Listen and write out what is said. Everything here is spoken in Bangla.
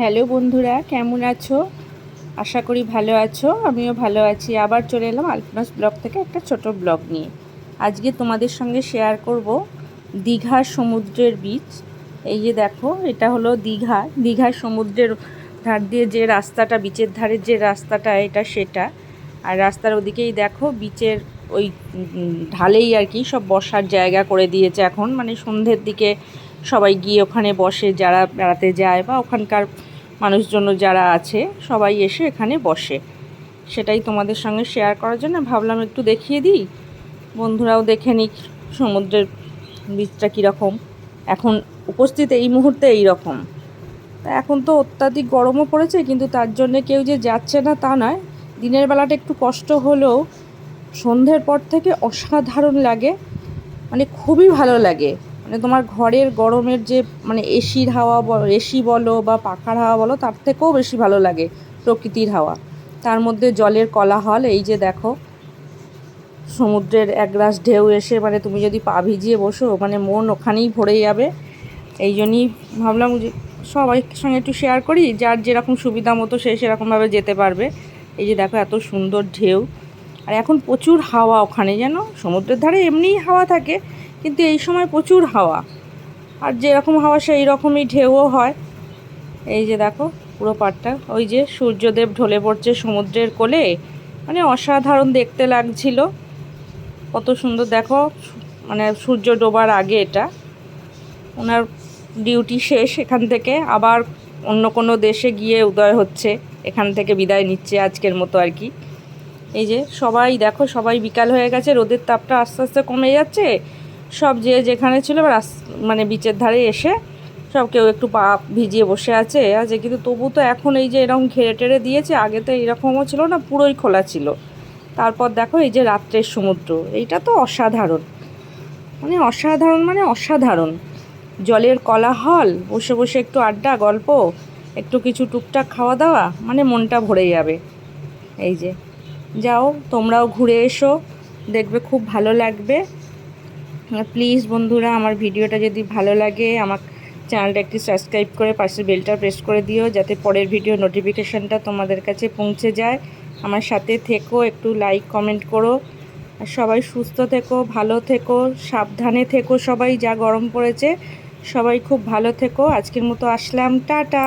হ্যালো বন্ধুরা, কেমন আছো? আশা করি ভালো আছো, আমিও ভালো আছি। আবার চলে এলাম আলপনাস ব্লগ থেকে একটা ছোট ব্লগ নিয়ে। আজকে তোমাদের সঙ্গে শেয়ার করব দীঘার সমুদ্রের বীচ এই যে দেখো, এটা হলো দীঘা। দীঘার সমুদ্রের ধার দিয়ে যে রাস্তাটা বিচের ধারের যে রাস্তাটা, এটা সেটা। আর রাস্তার ওদিকেই দেখো বিচের ওই ঢালেই আর কি সব বসার জায়গা করে দিয়েছে এখন। মানে সন্ধ্যের দিকে সবাই গিয়ে ওখানে বসে, যারা বেড়াতে যায় বা ওখানকার মানুষজন যারা আছে, সবাই এসে এখানে বসে। সেটাই তোমাদের সঙ্গে শেয়ার করার জন্য ভাবলাম একটু দেখিয়ে দিই। বন্ধুরাও দেখে নিক সমুদ্রের বীজটা কীরকম। এখন উপস্থিত এই মুহূর্তে এই রকম তা এখন তো অত্যাধিক গরমও পড়েছে, কিন্তু তার জন্যে কেউ যে যাচ্ছে না তা নয়। দিনের বেলাটা একটু কষ্ট হলেও সন্ধ্যের পর থেকে অসাধারণ লাগে। মানে খুবই ভালো লাগে। মানে তোমার ঘরের গরমের যে মানে এসির হাওয়া এসি বলো বা পাখার হাওয়া বলো, তার থেকেও বেশি ভালো লাগে প্রকৃতির হাওয়া। তার মধ্যে জলের কলাহল, এই যে দেখো, সমুদ্রের এক গ্লাস ঢেউ এসে মানে তুমি যদি পা ভিজিয়ে বসো মানে মন ওখানেই ভরে যাবে। এই জন্যই ভাবলাম যে সবাই সঙ্গে একটু শেয়ার করি, যার যেরকম সুবিধা মতো সে সেরকমভাবে যেতে পারবে। এই যে দেখো, এত সুন্দর ঢেউ। আর এখন প্রচুর হাওয়া ওখানে যেন সমুদ্রের ধারে এমনিই হাওয়া থাকে। কিন্তু এই সময় প্রচুর হাওয়া। আর যেরকম হাওয়া সেই রকমই ঢেউও হয়। এই যে দেখো, পুরো পাড়টা। ওই যে সূর্যদেব ঢলে পড়ছে সমুদ্রের কোলে। মানে অসাধারণ দেখতে লাগছিল। কত সুন্দর, দেখো মানে সূর্য ডোবার আগে এটা। ওনার ডিউটি শেষ এখান থেকে। আবার অন্য কোনো দেশে গিয়ে উদয় হচ্ছে। এখান থেকে বিদায় নিচ্ছে আজকের মতো আর কি। এই যে সবাই, দেখো, সবাই বিকাল হয়ে গেছে। রোদের তাপটা আস্তে আস্তে কমে যাচ্ছে। সব যে যেখানে ছিল আস- মানে বিচের ধারে এসে সব কেউ একটু পা ভিজিয়ে বসে আছে আছে। কিন্তু তবু তো এখন এই যে এরকম ঘেরে টেরে দিয়েছে, আগে তো এরকমও ছিল না, পুরোই খোলা ছিল। তারপর দেখো এই যে রাত্রের সমুদ্র, এইটা তো অসাধারণ। মানে অসাধারণ মানে অসাধারণ। জলের কলাহল, বসে বসে একটু আড্ডা, গল্প, একটু কিছু টুকটাক খাওয়া দাওয়া মানে মনটা ভরে যাবে। এই যে, যাও, তোমরাও ঘুরে এসো, দেখবে খুব ভালো লাগবে। প্লিজ বন্ধুরা, আমার ভিডিওটা যদি ভালো লাগে, আমার চ্যানেলটা একটি সাবস্ক্রাইব করে পাশের বেলটা প্রেস করে দিও, যাতে পরের ভিডিও নোটিফিকেশানটা তোমাদের কাছে পৌঁছে যায়। আমার সাথে থেকো, একটু লাইক কমেন্ট করো। আর সবাই সুস্থ থেকো, ভালো থেকো, সাবধানে থেকো সবাই, যা গরম পড়েছে। সবাই খুব ভালো থেকো। আজকের মতো আসলাম, টাটা!